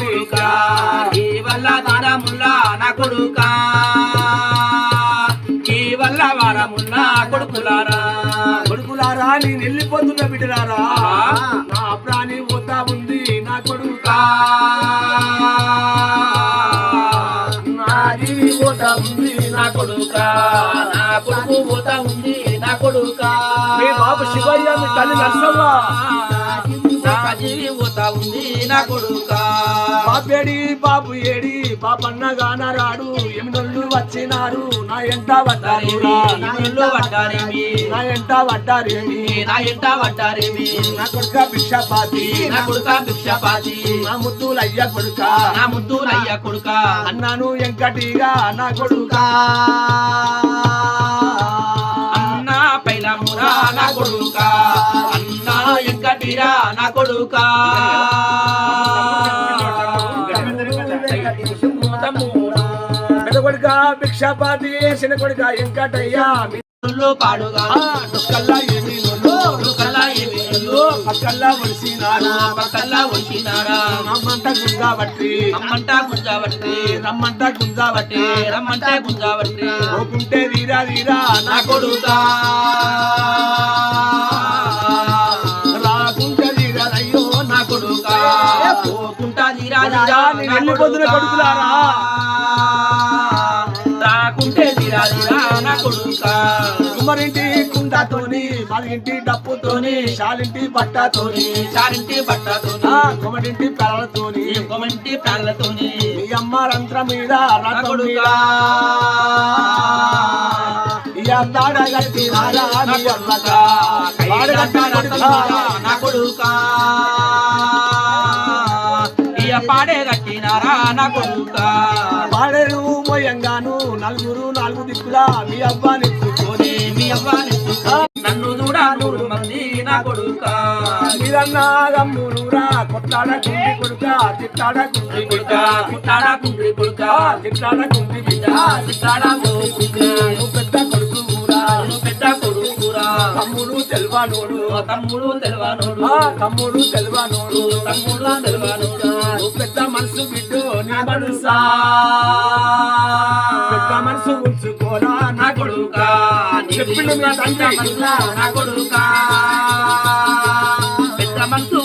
కొడుకా ఈ వల్ల దానముల్లా నా కొడుకా ఈ వల్ల వారముల్లా కొడుకులారా. కొడుకులారా నేను వెళ్ళిపోతున్న బిడ్డలారా. నా ప్రాణి పోతా ఉంది నా కొడుకా. నా జీవి పోతా ఉంది నా కొడుకా. నా కొడుకు పోతా ఉంది నా కొడుకా. మీ బాబు శివయ్య మీ తల్లి నరసవ్వ. నా జీవి పోతా ఉంది నా కొడుకా. బాబేడి బాబు ఏడి బాబన్న గానరాడు ఎమినొల్లు వచ్చినారు నా ఎంట పడ్డారురా ఇల్లు పడ్డారేమి? నా ఎంట పడ్డారేమి? నా ఎంట పడ్డారేమి? నా కొడుక భిక్షపాతి. నా కొడుక భిక్షపాతి. నా ముద్దులయ్య కొడుక. నా ముద్దు నయ్య కొడుక. అన్నాను ఎంకటిగా నా కొడుక. అన్న పైలమురా నా కొడుక. అన్న ఎంకటిరా నా కొడుక. భిక్షపాతి చిన్న కొడుక ఎంకటయ్య ఇల్లు పాడుగా. కల్లా ఏమి నొల్లు కల్లా ఏమి ఇల్లు పక్కల్లా ఒలిసినారు? పక్కల్లా వచ్చినారా రమ్మంట గుంజా బట్టి అమ్మంట గుంజావట్టి రమ్మంట గుంజా బట్టి రమ్మంటే గుంజావట్టి పోకుంటే వీరా వీరా నా కొడుకా. రాకుంటే వీరా అయ్యో నా కొడుకా. నేను నా వెళ్ళిపోతున్న కొడుకులారా. కొడుకా. కుమ్మరింటి కుండతోని మరింటి డప్పుతోని షాలింటి బట్టతోని. చారింటి బట్టతోని. కొమరింటి పెరలతోని. ఇంకొమంటి ప్రాణలతోని మీ అమ్మ రంధ్రం మీద నా రథం మీద. కొడుకా ఇయ తాడగట్టి రారా నా నీ కొడుకా. అమ్మక. వాడగట్టి కొడుకా. నా కొడుకా. ఇయ పాడే కట్టినారా నా కొడుకా. వాడేరు మోయంగాను నలుగురు దిక్కులా మీ అబ్బాని ఎత్తుకొని మీ అవ్వాని నన్ను చూడా నూరు మంది నా కొడుకా. మీరన్నా గమ్మునురా కొట్లాడ కుండి కొడుక తిట్టాడ కుండి కొడుకా. కుట్టాడా కుండ్రి కొడుకా. తిట్టాడ కుండి బిడ్డ కొడుకా. నువ్వు పెద్ద కొడుకు ఊరా. నువ్వు పెద్ద కొడుకురా తమ్ముడు తెల్వానోడు. తమ్ముడు తెలవానోడు. తమ్ముడు తెల్వానోడు. తమ్ముడు తెలవానోడు. నువ్వు పెద్ద మనసు బిడ్డు నీ మనసా. మనసు ఉంచుకోరా నా కొడుక. చెప్పిండు నా కొడుక. పెద్ద మనసు